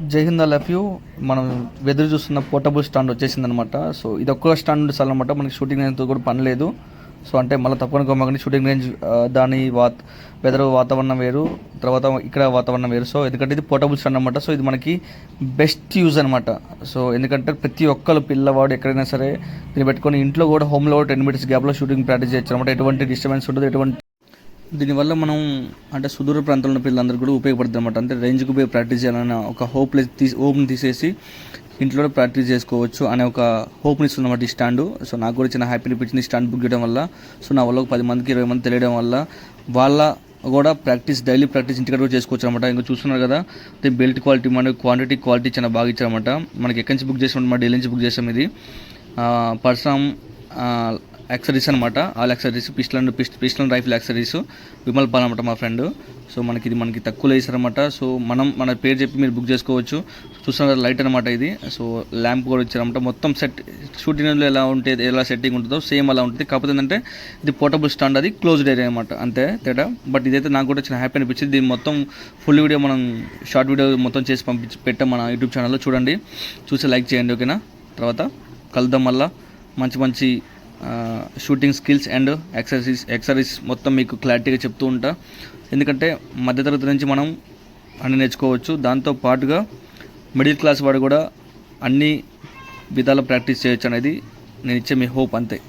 జై Hind all of you మనం వెదురు చూస్తున్న పోర్టబుల్ స్టాండ్ వచ్చేసిందనమాట. సో ఇది ఒక్క స్టాండ్ ఉంటే అనమాట మనకి షూటింగ్ రేంజ్తో కూడా పని లేదు. సో అంటే మళ్ళీ తప్పకుండా గమ్మకండి షూటింగ్ రేంజ్ దాని వాత వెదర్ వాతావరణం వేరు. తర్వాత ఇక్కడ వాతావరణం వేరు. సో ఎందుకంటే ఇది పోర్టబుల్ స్టాండ్ అనమాట సో ఇది మనకి బెస్ట్ యూజ్ అనమాట సో ఎందుకంటే ప్రతి ఒక్కరు పిల్లవాడు ఎక్కడైనా సరే దీన్ని పెట్టుకొని ఇంట్లో కూడా హోమ్లో టెన్ మినిట్స్ గ్యాప్లో షూటింగ్ ప్రాక్టీస్ చేయొచ్చు అనమాట ఎటువంటి డిస్టర్బెన్స్ ఉండదు ఎటువంటి దీనివల్ల మనం అంటే సుదూర ప్రాంతంలో ఉన్న పిల్లలందరూ కూడా ఉపయోగపడుతుంది అనమాట అంటే రేంజ్కి పోయి ప్రాక్టీస్ చేయాలన్న ఒక హోప్ తీసి హోప్ని తీసేసి ఇంట్లో ప్రాక్టీస్ చేసుకోవచ్చు అనే ఒక హోప్ని ఇస్తుంది అన్నమాట ఈ స్టాండ్. సో నాకు కూడా చిన్న హ్యాపీ అనిపించింది ఈ స్టాండ్ బుక్ చేయడం వల్ల. సో నా వల్ల ఒక పది మందికి ఇరవై మంది తెలియడం వల్ల వాళ్ళ కూడా ప్రాక్టీస్ డైలీ ప్రాక్టీస్ ఇంటికాడ కూడా చేసుకోవచ్చు అనమాట ఇంకా చూస్తున్నారు కదా అంటే బెల్ట్ క్వాలిటీ మన క్వాంటిటీ క్వాలిటీ చాలా బాగా ఇచ్చారన్నమాట. మనకి ఎక్కడి నుంచి బుక్ చేసాం మన ఢిల్లీ నుంచి బుక్ చేసాం ఇది. పర్సమ్ యాక్సరీస్ అనమాట all accessories pistol pistol rifle accessories Vimal Paul అనమాట మా ఫ్రెండ్ సో మనకి ఇది మనకి తక్కువలో వేసారనమాట సో మనం మన పేరు చెప్పి మీరు బుక్ చేసుకోవచ్చు. చూస్తున్నారు లైట్ అనమాట ఇది. సో ల్యాంప్ కూడా ఇచ్చారనమాట మొత్తం సెట్ షూటింగ్లో ఎలా ఉంటే ఎలా సెట్టింగ్ ఉంటుందో సేమ్ అలా ఉంటుంది. కాకపోతే ఏంటంటే ఇది పోర్టబుల్ స్టాండ్ అది క్లోజ్డ్ ఏరియా అనమాట అంతే తేడా. బట్ ఇదైతే నాకు కూడా చాలా హ్యాపీ అనిపించింది. దీన్ని మొత్తం ఫుల్ వీడియో మనం షార్ట్ వీడియో మొత్తం చేసి పంపించి పెట్టాం మన యూట్యూబ్ ఛానల్లో చూడండి. చూసి లైక్ చేయండి ఓకేనా తర్వాత కలుద్దాం మళ్ళీ. మంచి మంచి shooting skills and exercise exercise మొత్తం మీకు క్లారిటీగా చెప్తూ ఉంటా. ఎందుకంటే మధ్యతరగతి నుంచి మనం అన్ని నేర్చుకోవచ్చు. దాంతో పాటుగా మిడిల్ క్లాస్ వాడు కూడా అన్ని విధాల ప్రాక్టీస్ చేయొచ్చు అనేది నేను ఇచ్చే మీ హోప్ అంతే.